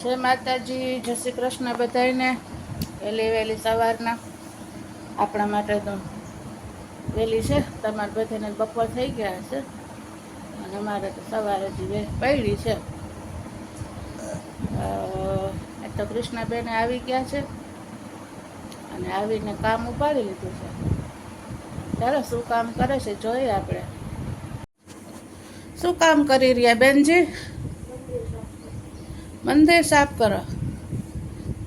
જય માતાજી, જય શ્રી કૃષ્ણ બધાને વહેલી વહેલી સવારના. આપણા માટે તો વહેલી છે. તમારે બધાને બપોર થઈ ગયા છે અને અમારે તો સવારે જ પડી છે. એ તો કૃષ્ણાબેન આવી ગયા છે. અને આવીને કામ ઉપાડી લીધું છે. ચાલો, શું કામ કરે છે? જોઈએ આપણે. શું કામ કરી રહ્યા બેનજી? મંદિર સાફ કરો.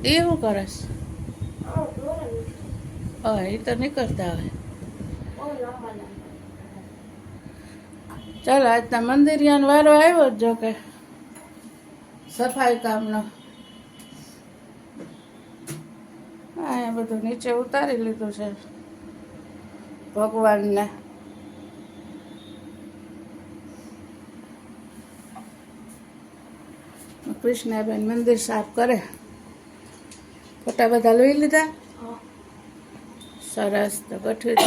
એ શું કરસ હા એ તો નીકળતા હોય. ચાલો આજના મંદિરિયાનો વારો આવ્યો જ જો કે. સફાઈ કામનો. એ બધું નીચે ઉતારી લીધું છે ભગવાનને. કૃષ્ણાબેન મંદિર સાફ કરે. ફોટા બધા લઈ લીધા. સરસ તો ગઠ્યું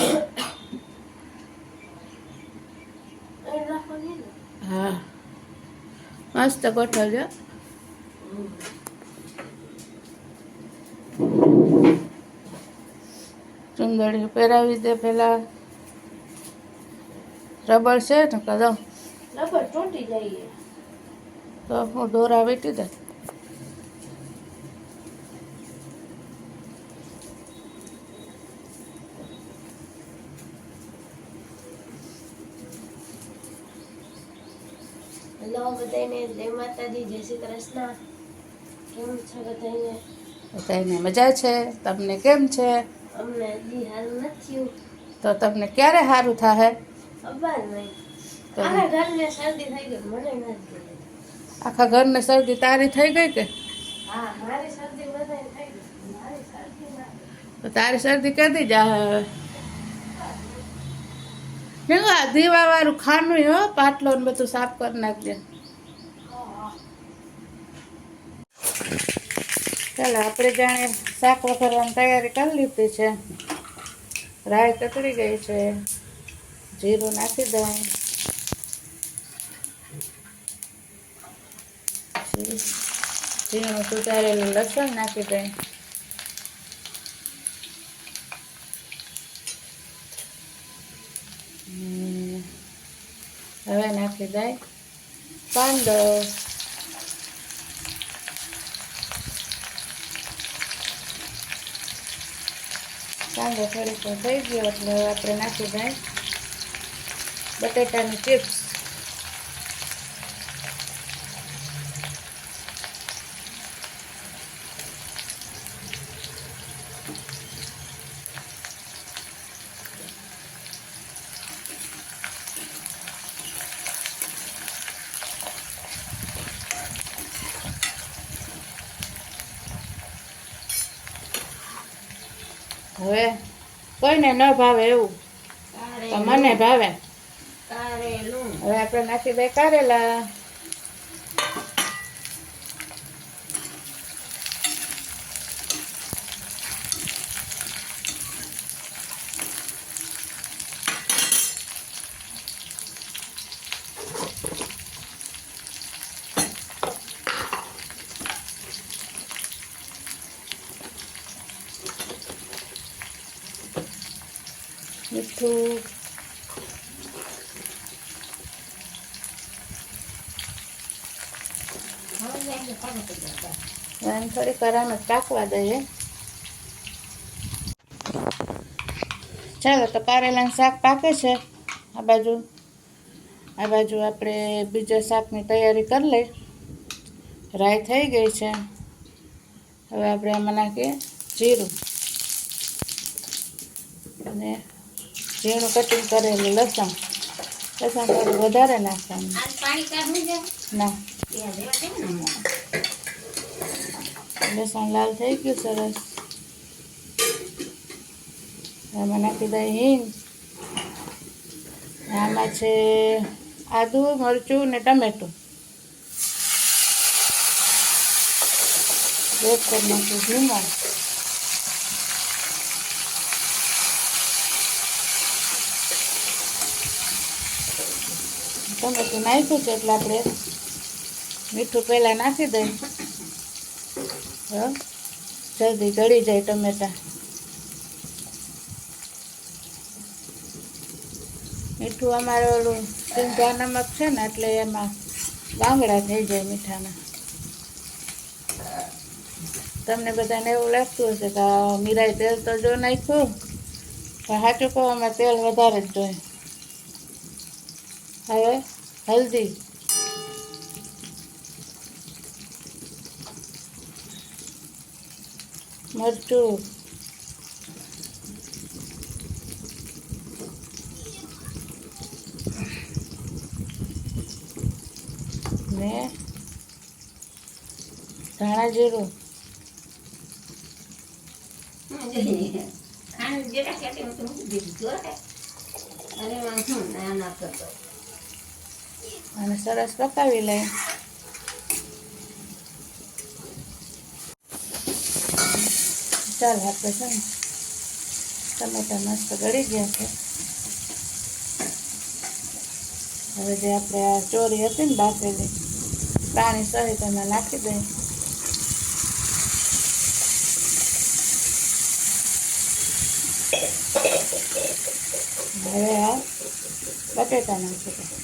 હા. મસ્ત ગોઠવજો. ચુંદડી પહેરાવી દે પેલા. રબર છે ને કદમ? રબર તૂટી જઈએ તો હું દોરા વીટી દે હેલો બધાને જય માતાજી જય શ્રી કૃષ્ણ. કેમ છે બધાને બધાને મજા છે? તમને કેમ છે? અમને હજી હારું નથી તો તમને ક્યારે સારું થાય ખબર નહીં. ઘરને શરદી થઈ ગઈ મને નથી આખા ઘરને શરદી તારી થઈ ગઈ કે? તારી શરદી કદી જા દીવા વાળું ખાનું હો પાટલો ને બધું સાફ કરી નાખજે. ચાલો આપણે જાણે શાક વઘારવાની તૈયારી કરી લીધી છે. રાય તકડી ગઈ છે. જીરું નાખી દઉં. પછી ઝીણું સુધારેલું લસણ નાખી હમ. હવે નાખી દઈ કાંદો કાંદો થોડીક થઈ ગયો એટલે આપણે નાખી દઈ બટેટાની ચિપ્સ હવે કોઈને ન ભાવે એવું. તો મને ભાવે. હવે આપણે નાખી દે કારેલા. મીઠું અને થોડીક વાર આમ પાકવા દઈએ ચાલો, તો કારેલાનું શાક પાકે છે. આ બાજુ આ બાજુ આપણે બીજા શાકની તૈયારી કરી લઈ રાઈ થઈ ગઈ છે. હવે આપણે એમાં નાખીએ જીરું. અને ઝીણું કટિંગ કરેલું લસણ લસણ થોડું વધારે નાખવાનું. ના. લસણ લાલ થઈ ગયું સરસ. આમાં નાખી દઈએ હિંગ. આમાં છે આદુ મરચું ને ટમેટું. રોજ કરી નાખ્યું ઝીંગા ટમેટું નાખ્યું છે એટલે આપણે મીઠું પહેલાં નાખી દઈએ જલ્દી ગળી જાય ટમેટા. મીઠું અમારે ઓલું સિંધા નમક છે ને એટલે એમાં બાંગડા થઈ જાય મીઠાના. તમને બધાને એવું લાગતું હશે કે મીરાય તેલ તો જો નાખ્યું, પણ સાચું કહો આમાં તેલ વધારે જ જોઈએ. હવે હલ્દી મરચું ને ધાણા જીરું ખાંડ જરા કાઢી હું તો મૂકી દીધું જો રે. અને એમાં હું ના ના કરતો અને સરસ પકાવી લઈ ચાલ આપણે છે ને ટમેટા મસ્ત ગળી ગયા છે. હવે જે આપણે આ ચોરી હતી ને બાફેલી પાણી સહિત એમાં નાખી દઈએ હવે આ બટેટા નાખી દઈએ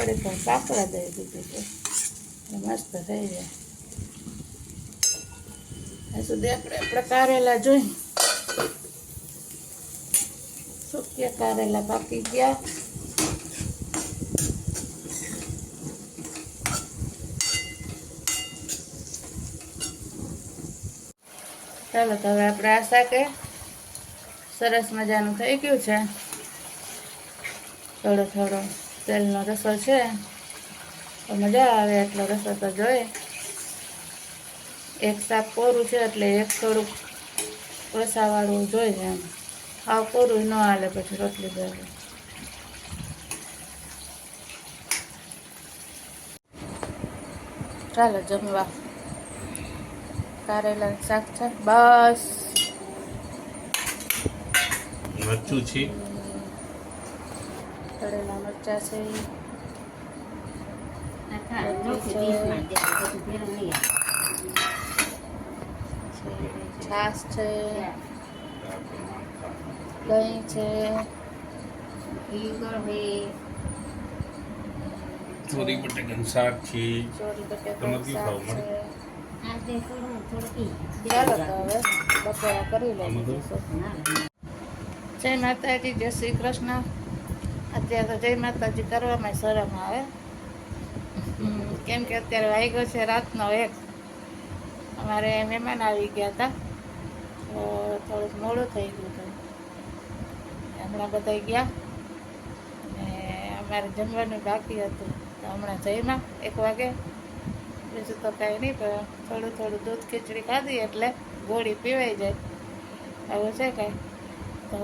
થોડીક કાકડા દઈ દીધી છે મસ્ત થઈ જાય હજુ સુધી આપણે કારેલા જોઈ સૂક્યા કારેલા પાકી ગયા ચાલો તો હવે આપણે આ શાકે સરસ મજાનું થઈ ગયું છે થોડો થોડો તેલનો રસો છે. તો મજા આવે એટલો રસો તો જોઈએ એક શાક કોરું છે એટલે એક થોડુંક રસાવાળું જોઈએ એમ. આવ કોરું ન હાલે પછી રોટલી ભેગું ચાલો જમવા. કારેલા શાક છે. બસ. મરચું છે. તળેલા મરચા છે. છાશ છે દહીં છે ચોરી બટેકન શાક છે. ચોરી તમે બટેકાનું શાક ખાવ બપોરા કરી? લઈશું જય માતાજી જય શ્રી કૃષ્ણ. અત્યારે તો જય માતાજી કરવામાં શરમ આવે. કેમ કે અત્યારે વાગ્યો છે રાતનો એક. અમારે મહેમાન આવી ગયા હતા. તો થોડુંક મોડું થઈ ગયું હતું. હમણાં બધા ગયા. ને અમારે જમવાનું બાકી હતું. તો હમણાં જઈમાં એક વાગે. બીજું તો કાંઈ નહીં, પણ થોડું થોડું દૂધ ખીચડી ખાધી એટલે ગોળી પીવાઈ જાય. આવું છે કાંઈ. તો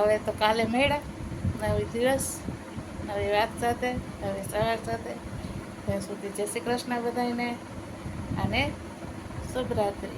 હવે તો કાલે મળ્યા નવી દિવસ નવી વાત સાથે નવી સવાર સાથે ત્યાં સુધી જય શ્રી કૃષ્ણ બધાને અને શુભરાત્રિ